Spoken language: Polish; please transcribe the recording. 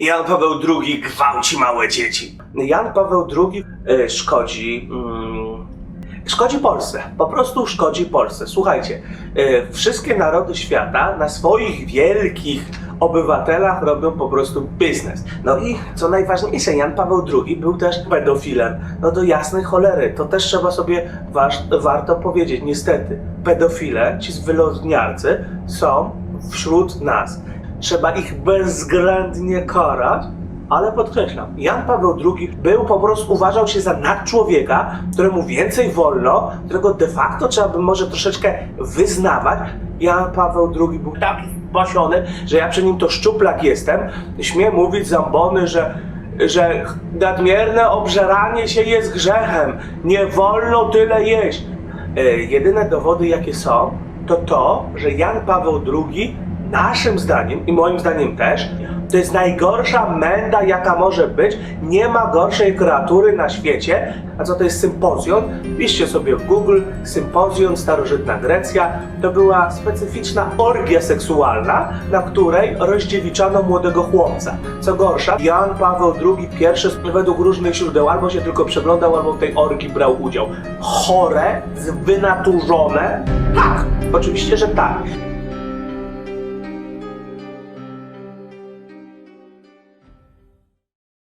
Jan Paweł II gwałci małe dzieci. Jan Paweł II e, szkodzi. Mm, szkodzi Polsce. Po prostu szkodzi Polsce. Słuchajcie, e, wszystkie narody świata na swoich wielkich obywatelach robią po prostu biznes. No i co najważniejsze, Jan Paweł II był też pedofilem. No do jasnej cholery, to też trzeba sobie waż, warto powiedzieć. Niestety, pedofile, ci zwyrodnialcy są wśród nas. Trzeba ich bezwzględnie karać, ale podkreślam, Jan Paweł II był po prostu, uważał się za nadczłowieka, któremu więcej wolno, którego de facto trzeba by może troszeczkę wyznawać. Jan Paweł II był taki basiony, że ja przy nim to szczuplak jestem. Śmiem mówić zambony, że że nadmierne obżeranie się jest grzechem. Nie wolno tyle jeść. E, jedyne dowody, jakie są, to to, że Jan Paweł II, naszym zdaniem i moim zdaniem też, to jest najgorsza menda, jaka może być. Nie ma gorszej kreatury na świecie. A co to jest sympozjon? Piszcie sobie w Google sympozjon starożytna Grecja. To była specyficzna orgia seksualna, na której rozdziewiczano młodego chłopca. Co gorsza, Jan Paweł II pierwszy według różnych źródeł albo się tylko przeglądał, albo w tej orgii brał udział. Chore, wynaturzone? Tak, oczywiście, że tak.